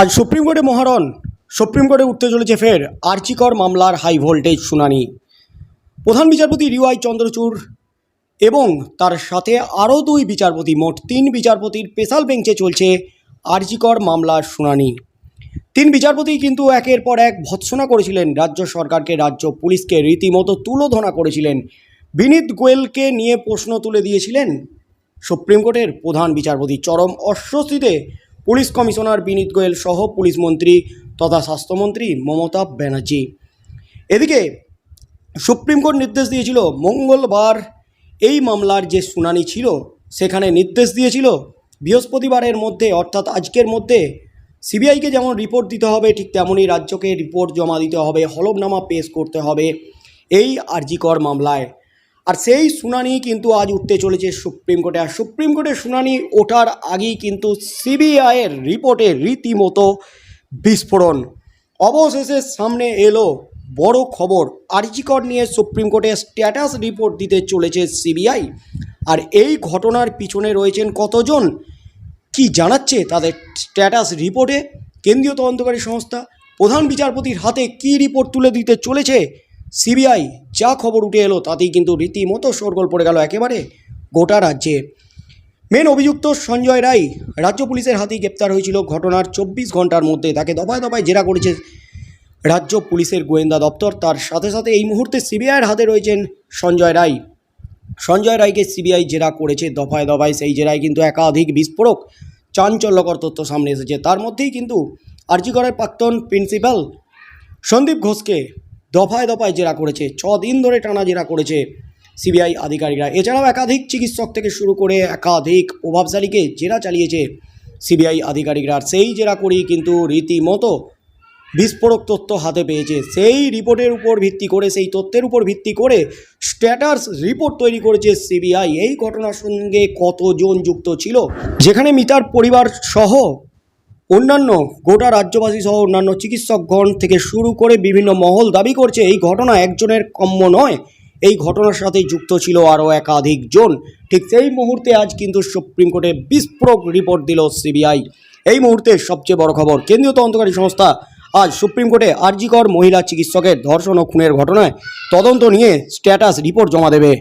আজ সুপ্রিম কোর্টে মহারণ। সুপ্রিম কোর্টে উঠতে চলেছে ফের আর্চিকর মামলার হাই ভোল্টেজ শুনানি। প্রধান বিচারপতি রিওয়াই চন্দ্রচূড় এবং তার সাথে আরও দুই বিচারপতি, মোট তিন বিচারপতির স্পেশাল বেঞ্চে চলছে আর্জিকর মামলার শুনানি। তিন বিচারপতি কিন্তু একের পর এক ভৎসনা করেছিলেন। রাজ্য সরকারকে, রাজ্য পুলিশকে রীতিমতো তুলোধনা করেছিলেন। বিনীত গোয়েলকে নিয়ে প্রশ্ন তুলে দিয়েছিলেন সুপ্রিম কোর্টের প্রধান বিচারপতি। চরম অস্বস্তিতে পুলিশ কমিশনার বিনীত গোয়েল সহ পুলিশ মন্ত্রী তথা স্বাস্থ্যমন্ত্রী মমতা ব্যানার্জি। এদিকে সুপ্রিম কোর্ট নির্দেশ দিয়েছিল মঙ্গলবার এই মামলার যে শুনানি ছিল, সেখানে নির্দেশ দিয়েছিল বৃহস্পতিবারের মধ্যে, অর্থাৎ আজকের মধ্যে সিবিআইকে যেমন রিপোর্ট দিতে হবে, ঠিক তেমনই রাজ্যকে রিপোর্ট জমা দিতে হবে, হলফনামা পেশ করতে হবে এই আরজিকর মামলায়। আর সেই শুনানি কিন্তু আজ উঠতে চলেছে সুপ্রিম কোর্টে। আর সুপ্রিম কোর্টের শুনানি ওঠার আগেই কিন্তু সিবিআইয়ের রিপোর্টে রীতিমতো বিস্ফোরণ। অবশেষে সামনে এলো বড় খবর। আরজিকর নিয়ে সুপ্রিম কোর্টে স্ট্যাটাস রিপোর্ট দিতে চলেছে সিবিআই। আর এই ঘটনার পিছনে রয়েছেন কতজন? কি জানাচ্ছে তাদের স্ট্যাটাস রিপোর্টে? কেন্দ্রীয় তদন্তকারী সংস্থা প্রধান বিচারপতির হাতে কি রিপোর্ট তুলে দিতে চলেছে? সিবিআই যা খবর উঠে এলো তাতেই কিন্তু রীতিমতো শোরগোল পড়ে গেল একেবারে গোটা রাজ্যে। মেন অভিযুক্ত সঞ্জয় রায় রাজ্য পুলিশের হাতেই গ্রেপ্তার হয়েছিল। ঘটনার চব্বিশ ঘণ্টার মধ্যে তাকে দফায় দফায় জেরা করেছে রাজ্য পুলিশের গোয়েন্দা দপ্তর। তার সাথে সাথে এই মুহূর্তে সিবিআইয়ের হাতে রয়েছেন সঞ্জয় রায়। সঞ্জয় রায়কে সিবিআই জেরা করেছে দফায় দফায়। সেই জেরায় কিন্তু একাধিক বিস্ফোরক, চাঞ্চল্যকর তথ্য সামনে এসেছে। তার মধ্যেই কিন্তু আরজিগড়ের প্রাক্তন প্রিন্সিপাল সন্দীপ ঘোষকে দফায় দফায় জেরা করেছে, ছ দিন ধরে টানা জেরা করেছে সিবিআই আধিকারিকরা। এছাড়াও একাধিক চিকিৎসক থেকে শুরু করে একাধিক প্রভাবশালীকে জেরা চালিয়েছে সিবিআই আধিকারিকরা। আর সেই জেরা করেই কিন্তু রীতিমতো বিস্ফোরক তথ্য হাতে পেয়েছে। সেই রিপোর্টের উপর ভিত্তি করে, সেই তথ্যের উপর ভিত্তি করে স্ট্যাটাস রিপোর্ট তৈরি করেছে সিবিআই। এই ঘটনার সঙ্গে কতজন যুক্ত ছিল? যেখানে মিতার পরিবার সহ অন্যান্য গোটা রাজ্যবাসী সহ অন্যান্য চিকিৎসকগণ থেকে শুরু করে বিভিন্ন মহল দাবি করছে, এই ঘটনা একজনের কম্য নয়। এই ঘটনার সাথে যুক্ত ছিল আরও একাধিক জন ঠিক সেই মুহূর্তে আজ কিন্তু সুপ্রিম কোর্টে বিস্ফোরক রিপোর্ট দিল সিবিআই। এই মুহূর্তে সবচেয়ে বড় খবর, কেন্দ্রীয় তদন্তকারী সংস্থা আজ সুপ্রিম কোর্টে আরজিকর মহিলা চিকিৎসকের ধর্ষণ ও খুনের ঘটনায় তদন্ত নিয়ে স্ট্যাটাস রিপোর্ট জমা দেবে।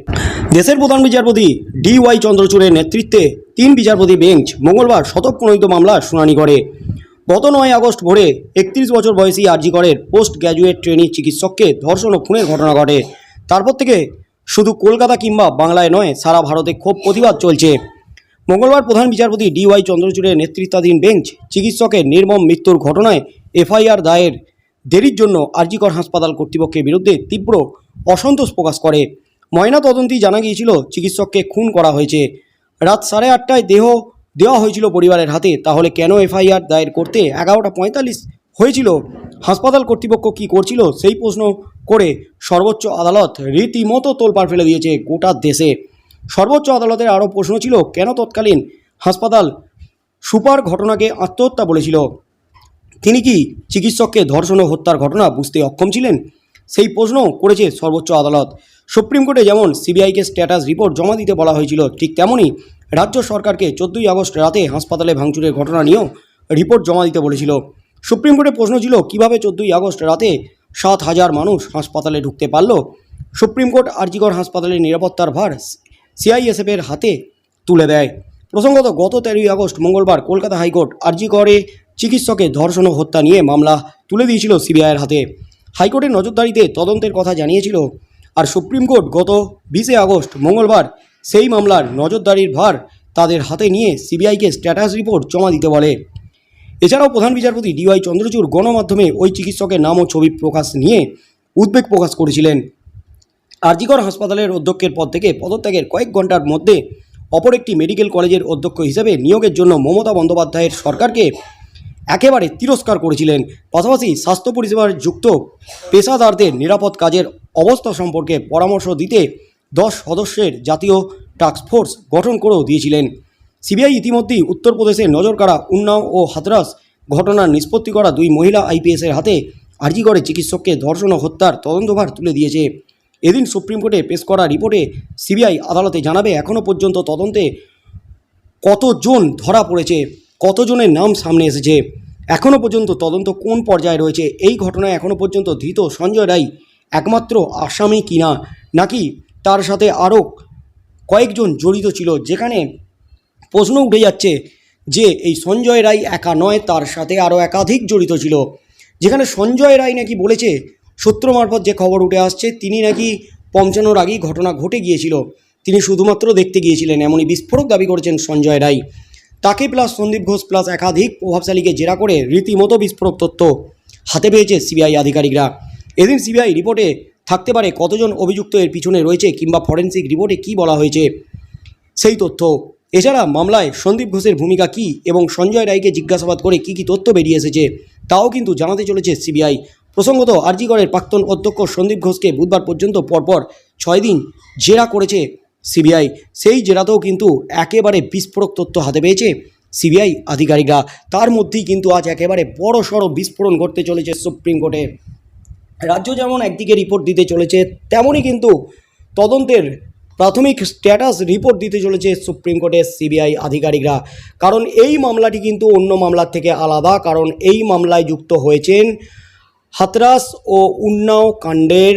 দেশের প্রধান বিচারপতি ডি ওয়াই চন্দ্রচূড়ের নেতৃত্বে তিন বিচারপতি বেঞ্চ মঙ্গলবার শতপ্রণোদিত মামলা শুনানি করে। গত নয় আগস্ট ভোরে একত্রিশ বছর বয়সী আরজিকরের পোস্ট গ্র্যাজুয়েট ট্রেনি চিকিৎসককে ধর্ষণ ও খুনের ঘটনা ঘটে। তারপর থেকে শুধু কলকাতা কিংবা বাংলায় নয়, সারা ভারতে ক্ষোভ প্রতিবাদ চলছে। মঙ্গলবার প্রধান বিচারপতি ডি ওয়াই চন্দ্রচূড়ের নেতৃত্বাধীন বেঞ্চ চিকিৎসকের নির্মম মৃত্যুর ঘটনায় এফআইআর দায়ের দেরির জন্য আরজিকর হাসপাতাল কর্তৃপক্ষের বিরুদ্ধে তীব্র অসন্তোষ প্রকাশ করে। ময়না তদন্তে জানা গিয়েছিল, চিকিৎসককে খুন করা হয়েছে। রাত সাড়ে আটটায় দেহ দেওয়া হয়েছিল পরিবারের হাতে। তাহলে কেন এফআইআর দায়ের করতে এগারোটা পঁয়তাল্লিশ হয়েছিল? হাসপাতাল কর্তৃপক্ষ কি করছিল? সেই প্রশ্ন করে সর্বোচ্চ আদালত রীতিমতো তোলপাড় ফেলে দিয়েছে গোটা দেশে। সর্বোচ্চ আদালতের আরও প্রশ্ন ছিল, কেন তৎকালীন হাসপাতাল সুপার ঘটনাকে আত্মহত্যা বলেছিল? তিনি কি চিকিৎসককে ধর্ষণ ও হত্যার ঘটনা বুঝতে অক্ষম ছিলেন? সেই প্রশ্ন করেছে সর্বোচ্চ আদালত। সুপ্রিম কোর্টে যেমন সিবিআইকে স্ট্যাটাস রিপোর্ট জমা দিতে বলা হয়েছিল, ঠিক তেমনই রাজ্য সরকারকে চোদ্দোই আগস্ট রাতে হাসপাতালে ভাঙচুরের ঘটনা নিয়েও রিপোর্ট জমা দিতে বলেছিল। সুপ্রিম কোর্টে প্রশ্ন ছিল, কীভাবে চোদ্দোই আগস্ট রাতে সাত হাজার মানুষ হাসপাতালে ঢুকতে পারল? সুপ্রিম কোর্ট আরজিগড় হাসপাতালের নিরাপত্তার ভার সিআইএসএফের হাতে তুলে দেয়। প্রসঙ্গত, গত তেরোই আগস্ট মঙ্গলবার কলকাতা হাইকোর্ট আরজিগড়ে চিকিৎসকের ধর্ষণ ও হত্যা নিয়ে মামলা তুলে দিয়েছিল সিবিআইয়ের হাতে। হাইকোর্টের নজরদারিতে তদন্তের কথা জানিয়েছিল আর সুপ্রিম কোর্ট গত বিশে আগস্ট, মঙ্গলবার, সেই মামলার নজরদারির ভার তাদের হাতে নিয়ে সিবিআইকে স্ট্যাটাস রিপোর্ট জমা দিতে বলে। এছাড়াও প্রধান বিচারপতি ডিওয়াই চন্দ্রচূড় গণমাধ্যমে ওই চিকিৎসকের নাম ও ছবি প্রকাশ নিয়ে উদ্বেগ প্রকাশ করেছিলেন। আরজিকর হাসপাতালের অধ্যক্ষের পদ থেকে পদত্যাগের কয়েক ঘণ্টার মধ্যে অপর একটি মেডিকেল কলেজের অধ্যক্ষ হিসেবে নিয়োগের জন্য মমতা বন্দ্যোপাধ্যায়ের সরকারকে একেবারে তিরস্কার করেছিলেন। পাশাপাশি স্বাস্থ্য পরিষেবার যুক্ত পেশাদারদের নিরাপদ কাজের অবস্থা সম্পর্কে পরামর্শ দিতে দশ সদস্যের জাতীয় টাস্কফোর্স গঠন করেও দিয়েছিলেন। সিবিআই ইতিমধ্যেই উত্তরপ্রদেশের নজরকাড়া উন্নাও ও হাতরাস ঘটনার নিষ্পত্তি করা দুই মহিলা আইপিএসের হাতে আরজিগড়ে চিকিৎসককে ধর্ষণ ও হত্যার তদন্তভার তুলে দিয়েছে। এদিন সুপ্রিম কোর্টে পেশ করা রিপোর্টে সিবিআই আদালতে জানাবে এখনও পর্যন্ত তদন্তে কতজন ধরা পড়েছে, কতজনের নাম সামনে এসেছে। এখনও পর্যন্ত তদন্ত কোন পর্যায়ে রয়েছে? এই ঘটনায় এখনও পর্যন্ত ধৃত সঞ্জয় রায় একমাত্র আসামি কিনা? নাকি তার সাথে আরও কয়েকজন জড়িত ছিল? যেখানে প্রশ্ন উঠে যাচ্ছে যে এই সঞ্জয় রায় একা নয়, তার সাথে আরও একাধিক জড়িত ছিল। যেখানে সঞ্জয় রায় নাকি বলেছে, সূত্র মারফত যে খবর উঠে আসছে, তিনি নাকি পৌঁছানোর আগেই ঘটনা ঘটে গিয়েছিল। তিনি শুধুমাত্র দেখতে গিয়েছিলেন, এমনই বিস্ফোরক দাবি করেছেন সঞ্জয় রায়। তাকে প্লাস সন্দীপ ঘোষ প্লাস একাধিক প্রভাবশালীকে জেরা করে রীতিমতো বিস্ফোরক তথ্য হাতে পেয়েছে সিবিআই আধিকারিকরা। এদিন সিবিআই রিপোর্টে থাকতে পারে কতজন অভিযুক্ত এর পিছনে রয়েছে কিংবা ফরেন্সিক রিপোর্টে কী বলা হয়েছে, সেই তথ্য। এছাড়া মামলায় সন্দীপ ঘোষের ভূমিকা কী এবং সঞ্জয় রায়কে জিজ্ঞাসাবাদ করে কী কী তথ্য বেরিয়ে এসেছে, তাও কিন্তু জানাতে চলেছে সিবিআই প্রসঙ্গত আরজিগড়ের প্রাক্তন অধ্যক্ষ সন্দীপ ঘোষকে বুধবার পর্যন্ত পরপর ছয় দিন জেরা করেছে সিবিআই। সেই জেরাতেও কিন্তু একেবারে বিস্ফোরক তথ্য হাতে পেয়েছে সিবিআই আধিকারিকরা। তার মধ্যেই কিন্তু আজ একেবারে বড় সড়ো বিস্ফোরণ ঘটতে চলেছে সুপ্রিম কোর্টে। রাজ্য যেমন একদিকে রিপোর্ট দিতে চলেছে তেমনই কিন্তু তদন্তের প্রাথমিক স্ট্যাটাস রিপোর্ট দিতে চলেছে সুপ্রিম কোর্টের সিবিআই আধিকারিকরা। কারণ এই মামলাটি কিন্তু অন্য মামলার থেকে আলাদা, কারণ এই মামলায় যুক্ত হয়েছেন হাতরাস ও উন্নাও কাণ্ডের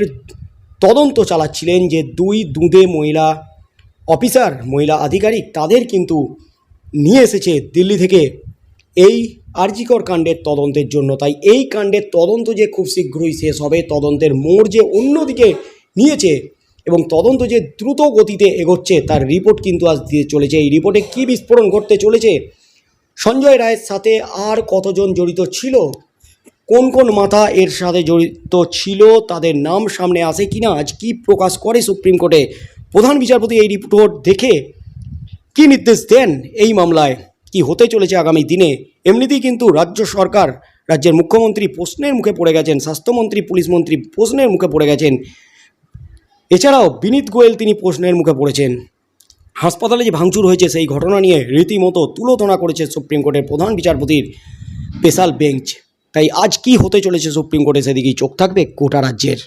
তদন্ত চালাচ্ছিলেন যে দুই দুঁদে মহিলা অফিসার, মহিলা আধিকারিক তাদের কিন্তু নিয়ে এসেছে দিল্লি থেকে এই আরজিকর কাণ্ডের তদন্তের জন্য। তাই এই কাণ্ডের তদন্ত যে খুব শীঘ্রই শেষ হবে, তদন্তের মোড় যে অন্যদিকে নিয়েছে এবং তদন্ত যে দ্রুত গতিতে এগোচ্ছে, তার রিপোর্ট কিন্তু আজ দিয়ে চলেছে। এই রিপোর্টে কী বিস্ফোরণ ঘটতে চলেছে? সঞ্জয় রায়ের সাথে আর কতজন জড়িত ছিল? কোন কোন মাথা এর সাথে জড়িত ছিল? তাদের নাম সামনে আসে কিনা? আজ কি প্রকাশ করে সুপ্রিম কোর্টে? প্রধান বিচারপতি এই রিপোর্ট দেখে কি নির্দেশ দেন এই মামলায়? কি হতে চলেছে আগামী দিনে? এমনিতেই কিন্তু রাজ্য সরকার, রাজ্যের মুখ্যমন্ত্রী প্রশ্নের মুখে পড়ে গেছেন, স্বাস্থ্যমন্ত্রী, পুলিশ মন্ত্রী প্রশ্নের মুখে পড়ে গেছেন। এছাড়াও বিনীত গোয়েল তিনি প্রশ্নের মুখে পড়েছেন। হাসপাতালে যে ভাঙচুর হয়েছে সেই ঘটনা নিয়ে রীতিমতো তুলোধনা করেছে সুপ্রিম কোর্টের প্রধান বিচারপতির স্পেশাল বেঞ্চ। তাই আজ কি হতে চলেছে সুপ্রিম কোর্টে সেদিকেই চোখ থাকবে গোটা রাজ্যের।